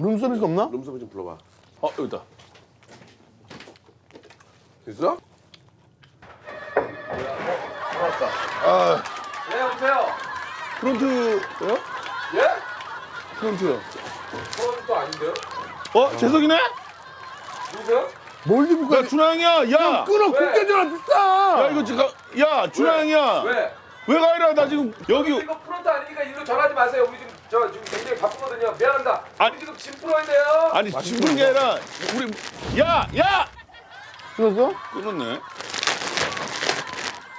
룸서비스 없나? 룸서비 좀 불러봐. 어 여기다. 있어? 네, 여보세요? 프론트요? 예? 프론트요. 그건 또 아닌데요? 어 재석이네? 누구세요? 몰디브가 야 준하영이야. 야. 끊어 왜? 국제전화 비싸. 야 이거 지금 야 준하영이야. 왜? 왜 가이라 나 지금 여기 이거 프론트 아니니까 일로 전화하지 마세요. 우리 지금 저 지금 굉장히 바쁘거든요. 미안합니다. 아니. 우리 지금 짐 풀어야 돼요. 아니 지금 게 아니라 우리 야 야. 끊었어? 끊었네.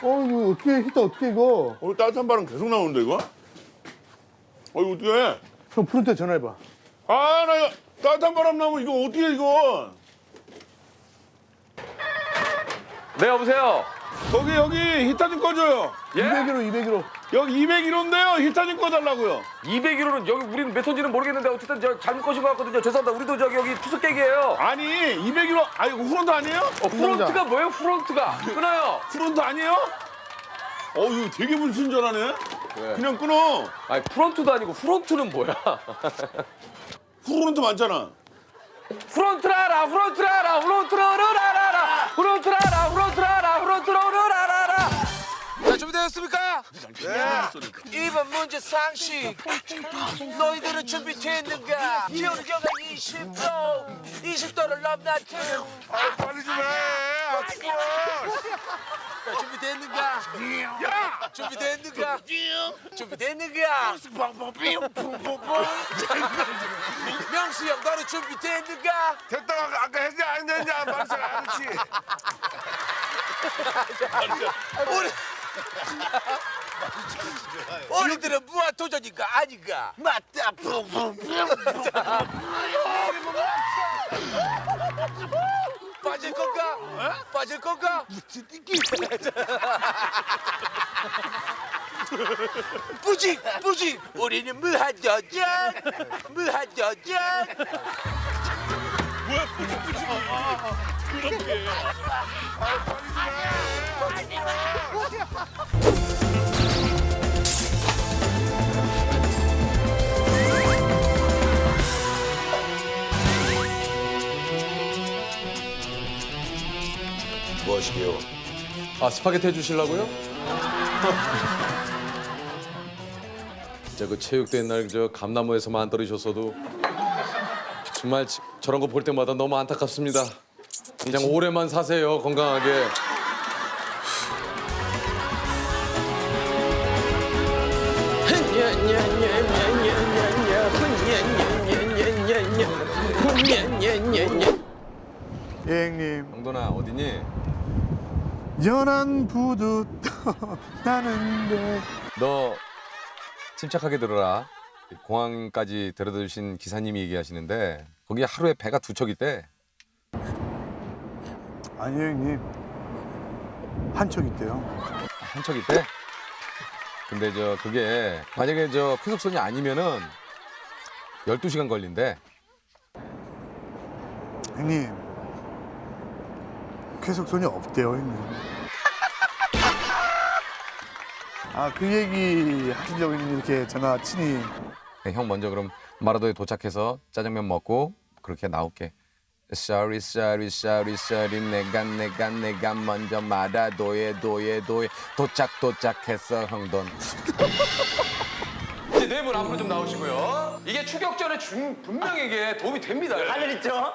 어 이거 어떻게 히터 어떻게 이거? 어 따뜻한 바람 계속 나오는데 이거? 어 이거 어떻게 해? 형 프론트에 전화해봐. 아나 이거 따뜻한 바람 나면 이거 어떻게 해 이거? 네, 여보세요? 거기 여기 히터 좀 꺼줘요. 예? 200kg 200kg. 여기 201호인데요. 히터 좀 꺼달라고요. 200kg는 여기 우리는 몇 톤지는 모르겠는데 어쨌든 저 잘못 거신 것 같거든요. 죄송합니다. 우리도 저기 여기 투숙객이에요. 아니 201호 아 이거 후론도 아니에요? 어, 프론트가 뭐예요? 프론트가. 끊어요. 프론트 아니에요? 어 이거 되게 불친절하네. 그냥 끊어. 아니, 프론트도 아니고 프론트는 뭐야? 프론트 많잖아. 프론트라라 프론트라라 프론트라라라라 준비되었습니까? 네. 2번 문제 상식. 너희들은 준비됐는가? 영하 20도. 20도를 넘나든. 아, 빨리 좀 해. 아, 추워. 자, 준비됐는가? 야! 준비됐는가? 준비됐는가? 명수 형, 너는 준비됐는가? 됐다 아까 했지 안 했냐 안 했지. 우리 우리들은 무한 도전인가 아닌가? 맞다. 빠질 건가? 빠질 건가? 뿌직 뿌직 우리는 무한 도전 무한 도전 뭐 하시게요? 아 스파게티 해주시려고요? 진짜 그 체육대 옛날 저 감나무에서만 떨어졌어도 정말 지- 저런 거 볼 때마다 너무 안타깝습니다. 그냥 오래만 사세요 건강하게. 어디니? 연한 부두 떠나는데. 너 침착하게 들어라. 공항까지 데려다 주신 기사님이 얘기하시는데 거기 하루에 배가 두척 있대. 아니요 형님. 한척 있대요. 한척 있대? 근데 저 그게 만약에 저 쾌속선이 아니면은 12시간 걸린대. 형님. 쾌속선이 없대요 형님. 아 그 얘기 하시려고 형님 이렇게 전화 친히 네, 형 먼저 그럼 마라도에 도착해서 짜장면 먹고 그렇게 나올게. Sorry, sorry, sorry, sorry. 내가 내가 내가 먼저 마라도에 도에 도에 도착 도착했어 형돈. 이제 네분 앞으로 좀 나오시고요. 이게 추격전에 중 분명히 이게 도움이 됩니다. 하늘 있죠?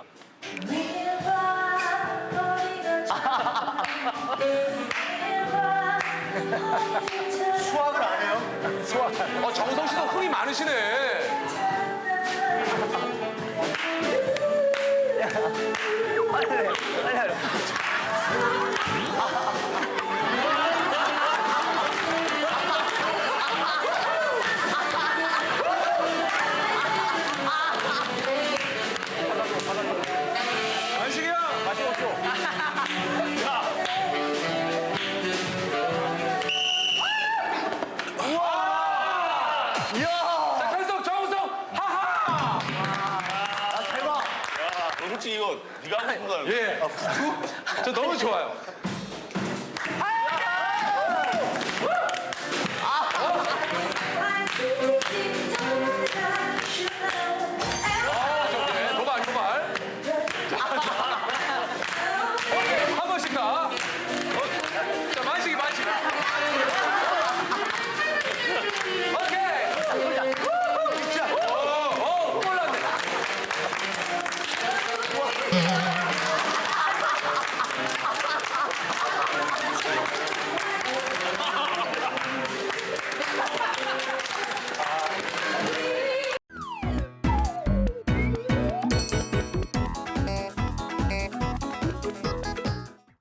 수학을 안 해요? 어, 정성 씨도 흥이 많으시네. 네가 하고 싶은 거야. 예. 저 너무 좋아요. 아,